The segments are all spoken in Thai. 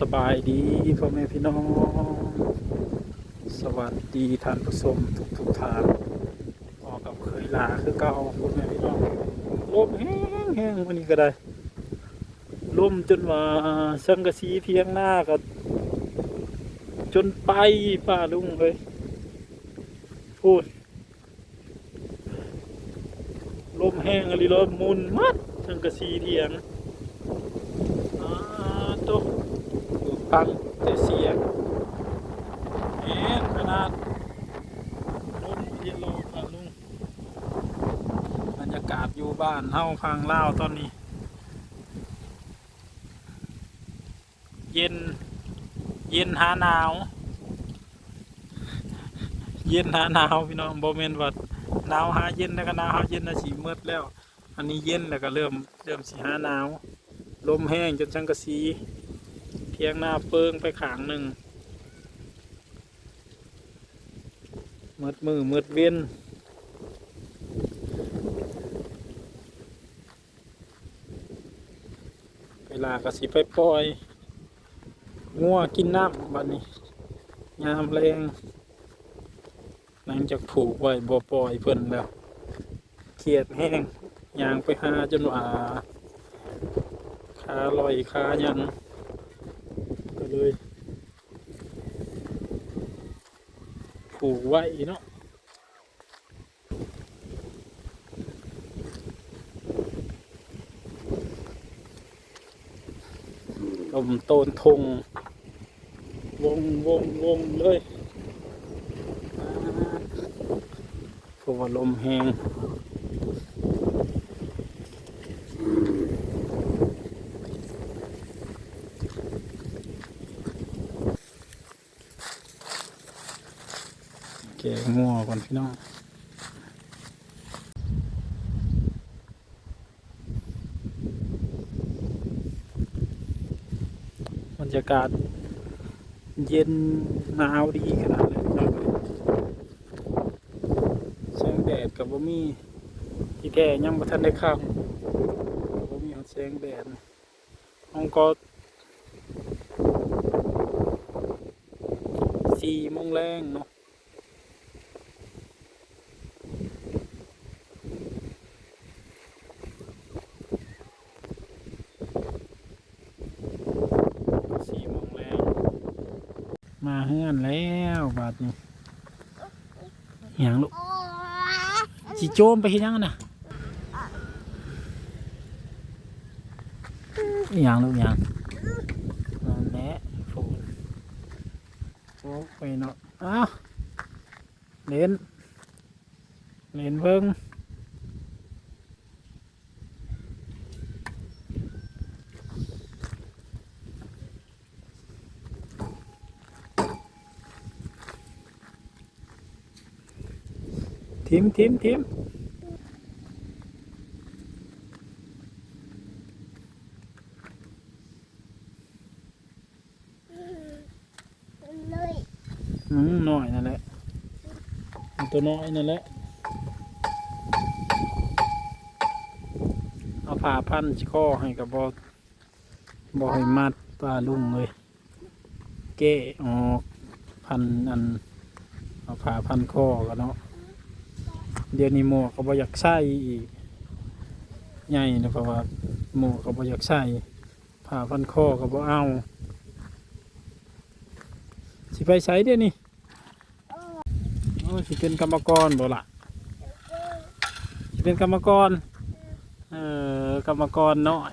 สบายดีพ่อแม่พี่น้อง สวัสดีท่านผู้ชมทุกทุกท่านออกกับเคยลาคือเก่าพ่อแม่พี่น้องลมแห้งแห้งวันนี้ก็ได้ลมจนว่าสังกะสีเพียงหน้าก็ จนไปป้าลุงเลยพูดลมแห้งอะไรลมมุนมัดสังกะสีเทียงอ่าตุ๊ ปังแต่เสียเอ็นขนาดลมเย็นลมครับลุงบรรยากาศอยู่บ้านเฮาพังเล่าตอนนี้ เย็น เย็นหาหนาว เย็นหาหนาวพี่น้องโบเมนว่าหนาวหาเย็นแล้วก็หนาวหาเย็นนะสีมืดแล้ว อันนี้เย็นแล้วก็เริ่มเริ่มสีหาหนาวลมแห้งจนชังกะสี เพียงหน้าเปิงไปขางหนึ่งมืดมือมืดเวียนเวลากระสิไปปล่อยงัวกินน้ำบัดนี้ยามแรงหลังจากผูกไว้บ่ปล่อยเพิ่นแล้วเครียดแห้งยางไปหาจนว่าขาลอยขายัง เลย ผูกไว้เนาะลมโตนทง วงวงวงเลยอ่าเพราะว่าลมแหง แกะงัวก่ อนพี่น้องบรรยากาศเย็นหนาวดีขนาดเลยพี่น้องแสงแดดกับบ่มีที่แท้ยังบ่ทันได้ข้ากับบ่มีแสงแดดห้องก็สี่โมงแรงเนาะ สี่โมงแล้ว มาเฮือนแล้วบาดนี้อหย่างลูกสิโจมไปเฮ็ดหยังนะอหย่างลูกอหย่างนั่นและฟูนโอ้ไปเนาะอ้าวเล่นเล่นเบิ่ง ทิมทิมทิมเลยอืมน้อยนั่นแหละเอาตัวน้อยนั่นแหละเอาผ้าพันข้อให้กับบอบอให้มัดปลาลุงเลยเก้ออกพันอันเอาผ้าพันข้อกันเนาะ เดี๋ยวนี้หมวกก็บอยากใส่อีกใหญ่นะเพราะว่าหมวกก็บอยากใส่ผ้าพันข้อก็บอเอาสิไปใช้เดี๋ยวนี้โอ้สิเป็นกรรมกรบ่ละสิเป็นกรรมกรเออกรรมกรน้อย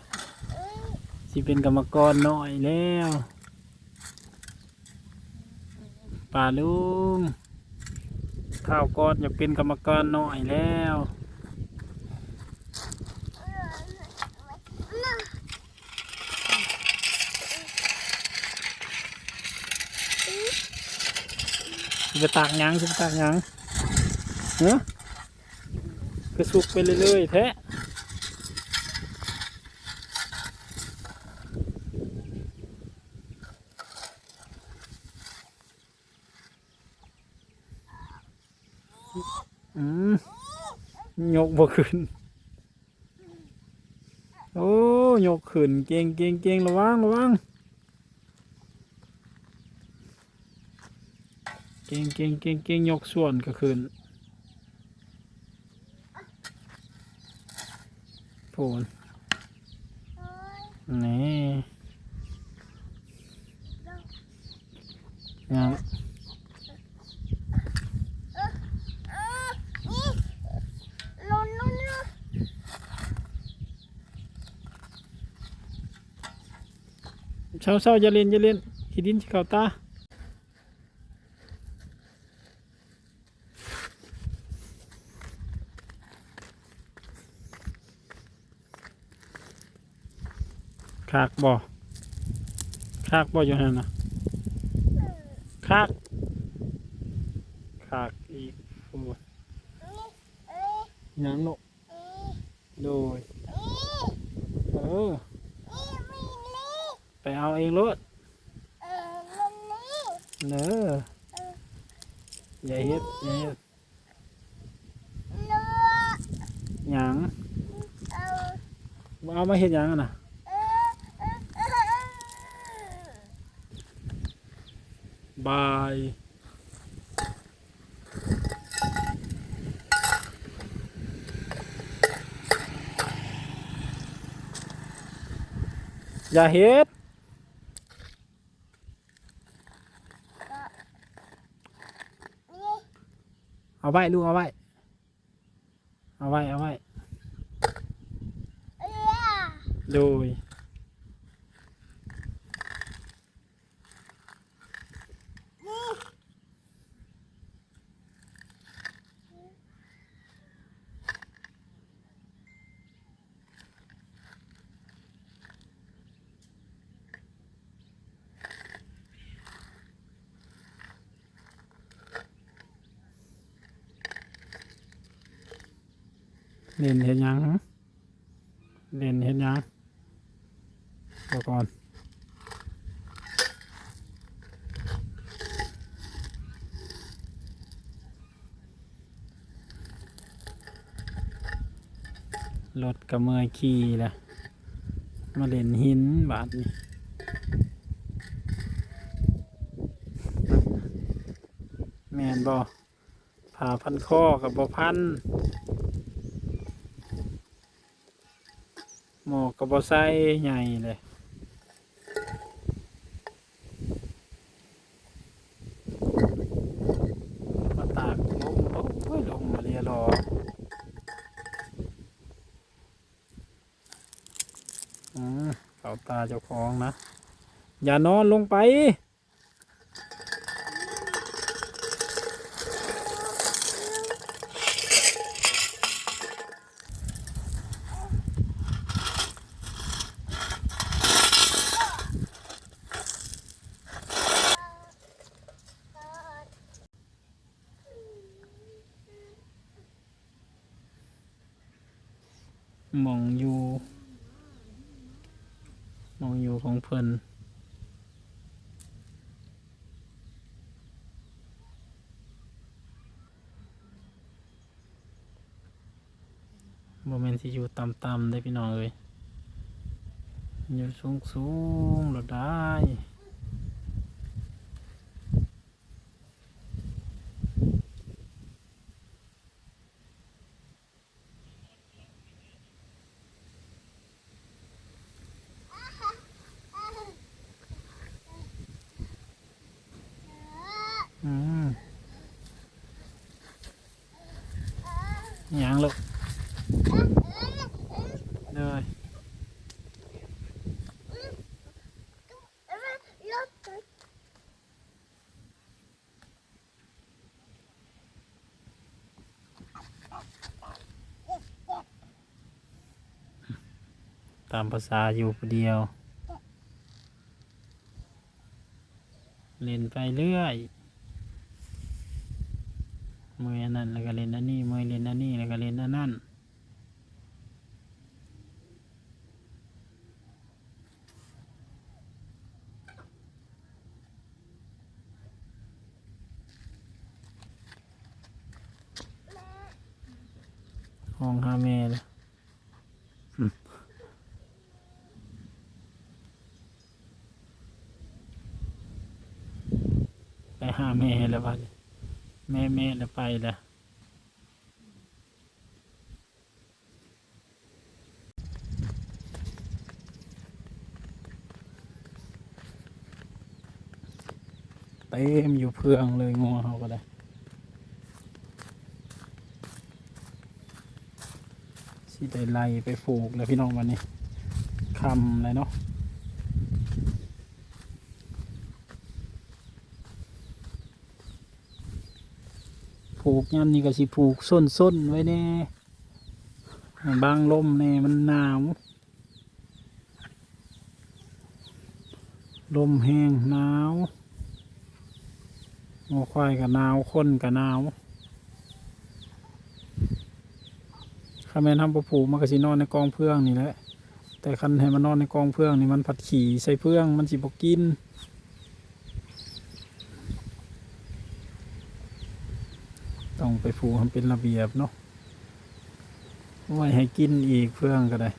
สิเป็นกรรมกรน้อยแล้วป่าลุง ข้าวก้อนอยากเป็นกรรมกรหน่อยแล้วจะตากยังจะตากยังเนอะกระสุกไปเรื่อยๆแท้ ยกบ่ขึ้น โอ้ยกขึ้นเก่งเก่งเก่งระวังระวังเก่งเก่งเก่งเก่งยกส่วนก็ขึ้นโผล่นี่งาม เช้าเช้าอย่าเล่นอย่าเล่นขี้ดินที่เขาตาคากบ่อคากบ่ออยู่นั่นนะคากคากอีกโอ้ยนี่เอ้ยยังโนเอ้ยโดยเออ ไปเอาเองรถเออลุ้นนี่เนออย่าเฮ็ดอย่าเฮ็ดเนื้อหยังเออบ่เอามาเฮ็ดหยังอะน่ะเออเออเออเออบายอย่าเฮ็ด นี่ เอาไว้ลูกเอาไว้ เอาไว้เอาไว้เออโดย เล่นเฮ็ดหยังเล่นเฮ็ดหยังเดี๋ยวก่อนรถกระเมยขี่ละมาเล่นหินบาดนี้แมนบ่ผ่าพันข้อกับบ่พัน หมอกกระบอไซใหญ่เลยมาตากลมโอ้ยลมมาเรียรออืมเขาตาเจ้าของนะ อย่านอนลงไป หมองอยู่หม อยู่ของเพิ่นโมเมนต์ที่อยู่ต่ำๆได้พี่น้องเลยอยู่สูงๆหลดได้ อืม หยังลูกเลยตามภาษาอยู่ผู้เดียว เล่นไปเรื่อยมืออันนั้น แล้วก็เล่นอันนี้มือเล่นอันนี้แล้วก็เล่นอันนั้นห้องหาแม่เลยไปหาแม่แล้วบัดนี้แม่แม่แล้วไปแล้ว มอยู่เพื่องเลยงัวเขาก็ได้สิได้ไล่ไปฝูกแล้วพี่น้องวันนี้คำเลยเนาะผูกยันนี่ก็สิผูกส้นส้นไว้แน่บางลมแน่มันหนาวลมแห้งหนาว งัวควายกับนาวคนกับนาวข้าแม่นทำประผูมันก็สินอนในกองเพื่องนี่แหละ แต่คันให้มันนอนในกองเพื่องนี่มันผัดขี่ใส่เพื่องมันสิบกิน ต้องไปผูกให้เป็นระเบียบเนาะไว้ให้กินอีกเพื่องก็ได้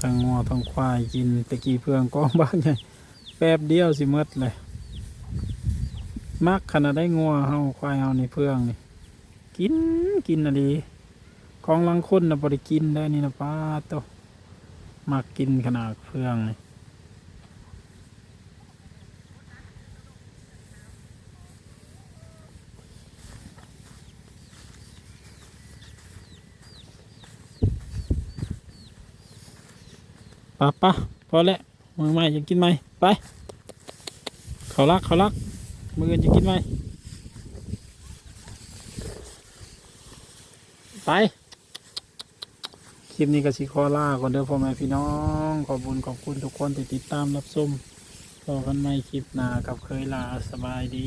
ทั้งงัวทั้ง ควายกินตะกี้เพื่องกองบ้างไงแป๊บเดียวสิมดเลยมักขนาดได้งัวเฮาควายเฮาในเพื่องนี่กินกินอะไรของลังคนนะบริกินได้นี่นะป้าโตมักกินขนาดเพื่องนี่ ป้าป้าพอแล้วมือใหม่จะกินไหมไปเขารักเขารักมืออื่นจะกินไหมไปคลิปนี้ก็สิขอลาก่อนเด้อพ่อแม่พี่น้อง ขอบคุญขอบคุณทุกคนที่ติดตามรับชมพอกันใหม่คลิปหน้ากับเคยลาสบายดี